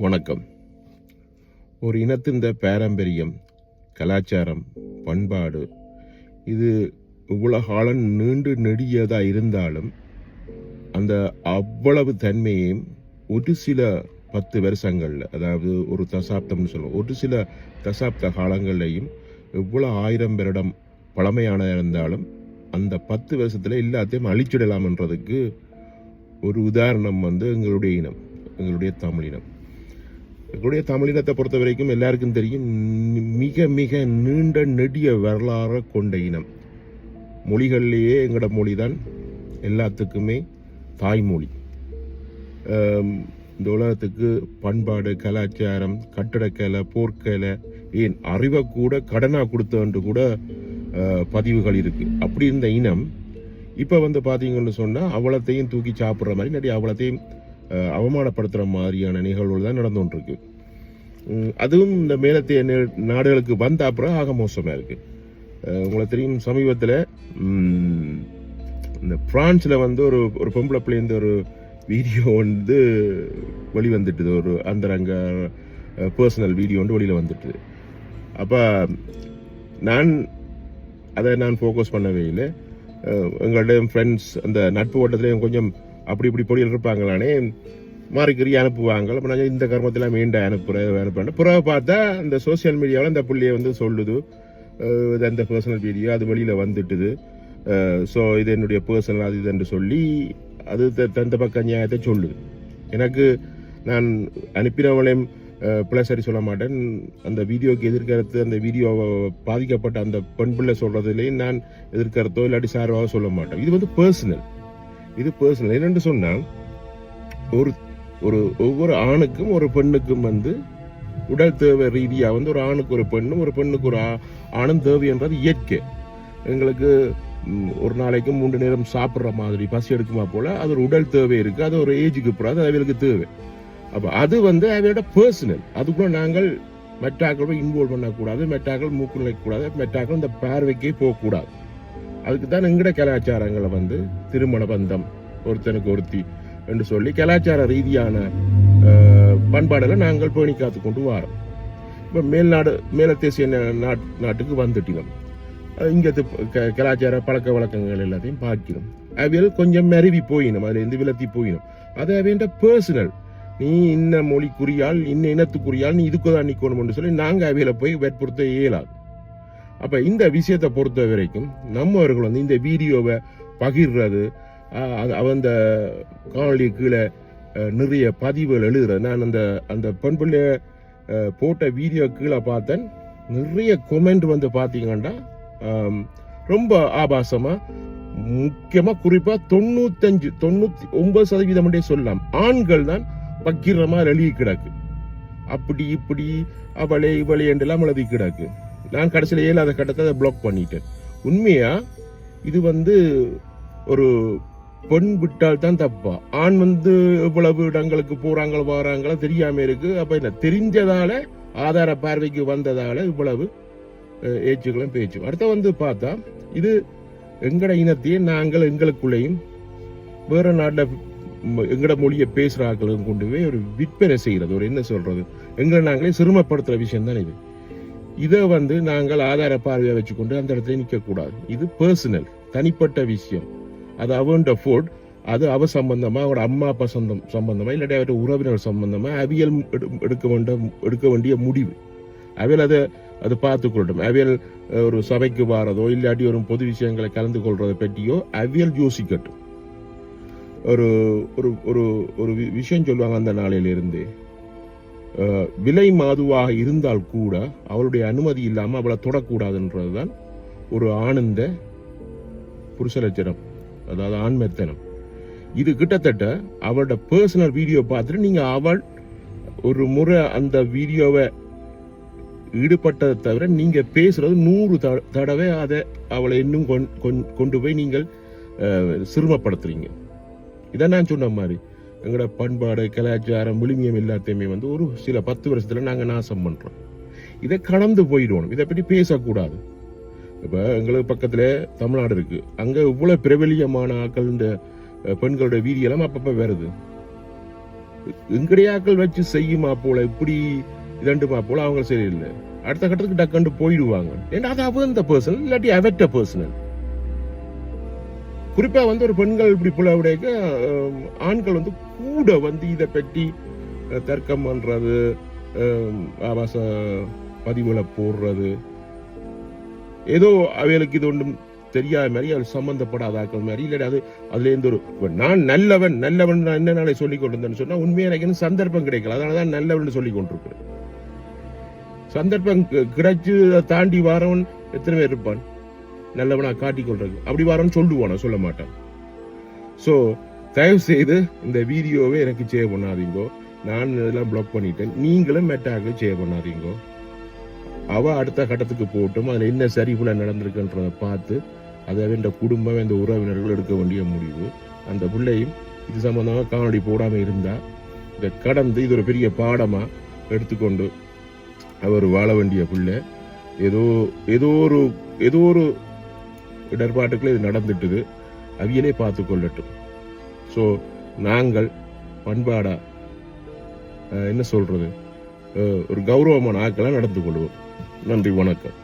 வணக்கம். ஒரு இனத்தின் பாரம்பரியம் கலாச்சாரம் பண்பாடு. இது உலகாலம் காலம் நீண்டு நெடியதாக இருந்தாலும் அந்த அவ்வளவு தன்மையையும் ஒரு சில பத்து வருஷங்களில் அதாவது ஒரு தசாப்தம்னு சொல்லுவோம் ஒரு சில தசாப்த காலங்கள்லையும் எவ்வளோ ஆயிரம் வருடம் பழமையானதாக இருந்தாலும் அந்த பத்து வருஷத்தில் எல்லாத்தையும் அழிச்சிடலாம்ன்றதுக்கு ஒரு உதாரணம் வந்து எங்களுடைய இனம் எங்களுடைய தமிழினம் எங்களுடைய தமிழினத்தை பொறுத்த வரைக்கும் எல்லாருக்கும் தெரியும் மிக மிக நீண்ட நெடிய வரலாறு கொண்ட இனம். மொழிகள்லேயே எங்களோட மொழி தான் எல்லாத்துக்குமே தாய்மொழி. இந்த உலகத்துக்கு பண்பாடு கலாச்சாரம் கட்டடக்கலை போர்க்கலை ஏன் அறிவை கூட கடனாக கொடுத்தன்று கூட பதிவுகள் இருக்குது அப்படி இருந்த இனம் இப்போ வந்து பார்த்தீங்கன்னு சொன்னால் அவ்வளத்தையும் தூக்கி சாப்பிட்ற மாதிரி நிறைய அவ்வளத்தையும் அவமானப்படுத்துகிற மாதிரியான நிகழ்வுகள் தான் நடந்து கொண்டிருக்கு அதுவும் இந்த மேலத்திய நே- நாடுகளுக்கு வந்த அப்புறம் ஆக மோசமாக இருக்குது உங்களுக்கு தெரியும் சமீபத்தில் இந்த பிரான்ஸில் வந்து ஒரு ஒரு பொம்பளை பிள்ளைந்த ஒரு வீடியோ வந்து வெளிவந்துட்டுது. ஒரு அந்தரங்க பர்சனல் வீடியோ வந்து வெளியில் வந்துட்டுது. அப்போ நான் அதை நான் ஃபோக்கஸ் பண்ணவே இல்லை. எங்கள்கிட்ட ஃப்ரெண்ட்ஸ் அந்த நட்பு ஓட்டத்துலேயும் கொஞ்சம் அப்படி இப்படி பொடியில் இருப்பாங்களானே மாறிக்கறி அனுப்புவாங்க. அப்போ நான் இந்த கர்மத்தில் மீண்ட அனுப்புகிறேன் அனுப்புறேன் பிறகு பார்த்தா இந்த சோஷியல் மீடியாவில் இந்த புள்ளியை வந்து சொல்லுது. இது அந்த பர்சனல் வீடியோ அது வெளியில் வந்துட்டுது. ஸோ இது என்னுடைய பர்சனல் அது இதுன்னு சொல்லி அது த- தந்த பக்க நியாயத்தை சொல்லுது. எனக்கு நான் அனுப்பினவளையும் பிள்ளை சரி சொல்ல மாட்டேன். அந்த வீடியோக்கு எதிர்கருத்து அந்த வீடியோ பாதிக்கப்பட்ட அந்த பெண் பிள்ளை சொல்கிறதுலேயும் நான் எதிர்கருத்தோ இல்லாட்டி சார்பாக சொல்ல மாட்டேன். இது வந்து பர்சனல் இது பர்சனல் என்னென்று சொன்னால் ஒரு ஒரு ஒவ்வொரு ஆணுக்கும் ஒரு பெண்ணுக்கும் வந்து உடல் தேவை ரீதியாக வந்து ஒரு ஆணுக்கு ஒரு பெண்ணும் ஒரு பெண்ணுக்கு ஒரு ஆ- ஆணும் தேவைன்றது இயற்கை. எங்களுக்கு ஒரு நாளைக்கு மூன்று நேரம் சாப்பிட்ற மாதிரி பசி எடுக்குமா போல அது ஒரு உடல் தேவை இருக்குது அது ஒரு ஏஜுக்கு அப்புறம் அது அவைகளுக்கு தேவை. அப்போ அது வந்து அவையோட பர்சனல் அதுக்குள்ள நாங்கள் மெட்டாக்களை இன்வால்வ் பண்ணக்கூடாது மெட்டாக்கள் மூக்கு நிலைக்கக்கூடாது மெட்டாக்கள் இந்த பார்வைக்கே போகக்கூடாது. அதுக்கு தான் எங்கட கலாச்சாரங்களை வந்து திருமண பந்தம் ஒருத்தனுக்கு ஒருத்தி என்று சொல்லி கலாச்சார ரீதியான பண்பாடுகளை நாங்கள் பேணி காத்து கொண்டு வாரோம். இப்போ மேல்நாடு மேலத்தேசிய நாட்- நாட்டுக்கு வந்துட்டினோம் இங்கே கலாச்சார பழக்க வழக்கங்கள் எல்லாத்தையும் பார்க்கணும் அவையில் கொஞ்சம் மருவி போயிடும் அதுலேருந்து விலத்தி போயினும். அது அவையண்ட பர்சனல் நீ இன்ன மொழிக்குரியால் இன்ன இனத்துக்குரியால் நீ இதுக்கு தான் நிற்கணும்னு சொல்லி நாங்கள் அவையில் போய் வற்புறுத்த இயலாது. அப்போ இந்த விஷயத்தை பொறுத்த வரைக்கும் நம்மவர்கள் வந்து இந்த வீடியோவை பகிர்றது அந்த காணொலி கீழே நிறைய பதிவுகள் எழுதுறது. நான் அந்த அந்த பெண் பிள்ளைய போட்ட வீடியோ கீழே பார்த்தேன். நிறைய கொமெண்ட் வந்து பார்த்தீங்கன்னா ரொம்ப ஆபாசமாக முக்கியமாக குறிப்பாக தொண்ணூத்தஞ்சு தொண்ணூத்தி ஒன்பது சதவீதம் மட்டும் சொல்லலாம். ஆண்கள் தான் பக்கிரமாக எழுதி கிடக்கு. அப்படி இப்படி அவளே இவளே என்றெல்லாம் எழுதி கிடக்கு. நான் கடைசியில் ஏழாத கட்டத்தை அதை பிளாக் பண்ணிட்டேன். உண்மையா? இது வந்து ஒரு பெண் விட்டால் தான் தப்பா? ஆண் வந்து இவ்வளவு இடங்களுக்கு போறாங்களோ வராங்களோ தெரியாம இருக்கு. அப்ப என்ன? தெரிஞ்சதால ஆதார பார்வைக்கு வந்ததால இவ்வளவு ஏச்சுகளும் பேச்சும். அடுத்த வந்து பார்த்தா இது எங்கட இனத்தையே நாங்கள் எங்களுக்குள்ளேயும் வேற நாட்டில் எங்கட மொழியை பேசுகிறாக்களும் கொண்டு போய் ஒரு விற்பனை செய்கிறது. ஒரு என்ன சொல்றது? எங்களை நாங்களே சிரமப்படுத்துகிற விஷயம் தான் இது. இதை வந்து நாங்கள் ஆதார பார்வையை வச்சுக்கொண்டு அந்த இடத்துல நிற்கக்கூடாது. இது பர்சனல் தனிப்பட்ட விஷயம். அது அவன்ட ஃபோர்ட் அது அவ சம்பந்தமா அவரோட அம்மா அப்பா சொந்தம் சம்பந்தமா இல்லாட்டி அவரோட உறவினர் சம்பந்தமா அவியல் எடுக்க வேண்டிய எடுக்க வேண்டிய முடிவு. அவியல் அதை அது பார்த்துக்கொள்ளட்டும். அவியல் ஒரு சபைக்கு வாரதோ இல்லாட்டி ஒரு பொது விஷயங்களை கலந்து கொள்றதை பற்றியோ அவியல் யோசிக்கட்டும். ஒரு ஒரு ஒரு ஒரு வி- விஷயம் சொல்லுவாங்க அந்த நாளையிலிருந்து விலை மாதுவாக இருந்தால் கூட அவளுடைய அனுமதி இல்லாமல் அவளை தொடக்கூடாதுன்றதுதான் ஒரு ஆனந்த புருஷலட்சணம் அதாவது ஆண்மெத்தனம் இது கிட்டத்தட்ட அவளோட பர்சனல் வீடியோ பார்த்துட்டு நீங்கள் அவள் ஒரு முறை அந்த வீடியோவை ஈடுபட்டதை தவிர நீங்கள் பேசுகிறது நூறு த- தடவை அதை அவளை இன்னும் கொண்- கொண்- கொண்டு போய் நீங்கள் சிரமப்படுத்துறீங்க சிறுமப்படுத்துறீங்க. இதான் நான் சொன்ன மாதிரி. எங்களோட பண்பாடு கலாச்சாரம் விழுமியம் எல்லாத்தையுமே வந்து ஒரு சில பத்து வருஷத்துல நாங்க நாசம் பண்றோம். இதை கடந்து போயிடணும் இதை பற்றி பேசக்கூடாது. இப்ப எங்களுக்கு பக்கத்தில் தமிழ்நாடு இருக்கு. அங்க இவ்வளவு பிரபலியமான ஆட்கள் இந்த பெண்களோட பெண்களுடைய வீதியெல்லாம் அப்பப்ப வருது. எங்கடையாக்கள் வச்சு செய்யுமா போல இப்படி இதண்டுமா போல அவங்க சரியில்லை அடுத்த கட்டத்துக்கு டக்கண்டு போயிடுவாங்க. ஏன்னா அது இந்த பர்சனல் இல்லாட்டி அவற்ற பர்சனல் குறிப்பாக வந்து ஒரு பெண்கள் இப்படி புலவுடையக்க ஆண்கள் வந்து கூட வந்து இதை பற்றி தர்க்கம் பண்றது ஆபாச பதிவுகளை போடுறது. ஏதோ அவைகளுக்கு இது ஒன்றும் தெரியாத மாதிரி அவள் சம்பந்தப்படாத மாதிரி. இல்லையா அது அதுலேருந்து ஒரு நான் நல்லவன் நல்லவன் நான் என்ன நாளை சொல்லி கொண்டிருந்தேன்னு சொன்னால் உண்மையாக எனக்கு சந்தர்ப்பம் கிடைக்கல. அதனால தான் நல்லவன் சொல்லி கொண்டிருக்கிறேன். சந்தர்ப்பம் கிடைச்சு அதை தாண்டி வாரவன் எத்தனை பேர் இருப்பான்? நல்லவனா காட்டிக்கொள்றது அப்படி வாரவன் சொல்லுவானா சொல்ல மாட்டான். ஸோ தயவு செய்து இந்த வீடியோவை எனக்கு சேவ் பண்ணாதீங்கோ. நான் இதெல்லாம் பிளாக் பண்ணிட்டேன். நீங்களும் மெட்டாக சேவ் பண்ணாதீங்கோ. அவ அடுத்த கட்டத்துக்கு போட்டும் அதில் என்ன சரிபுல நடந்திருக்குன்றதை பார்த்து அதை இந்த குடும்பம் இந்த உறவினர்கள் எடுக்க வேண்டிய முடிவு. அந்த பிள்ளையும் இது சம்மந்தமாக காணொலி போடாமல் இருந்தால் இதை கடந்து இது ஒரு பெரிய பாடமாக எடுத்துக்கொண்டு அவர் வாழ வேண்டிய பிள்ளை. ஏதோ ஏதோ ஒரு ஏதோ ஒரு இடர்பாட்டுக்குள்ள இது நடந்துட்டுது. அவியலே பார்த்து கொள்ளட்டும். ஸோ நாங்கள் பண்பாடா அஹ், என்ன சொல்றது? ஒரு கௌரவமான ஆக்களாக நடந்து கொள்வோம். நன்றி வணக்கம்.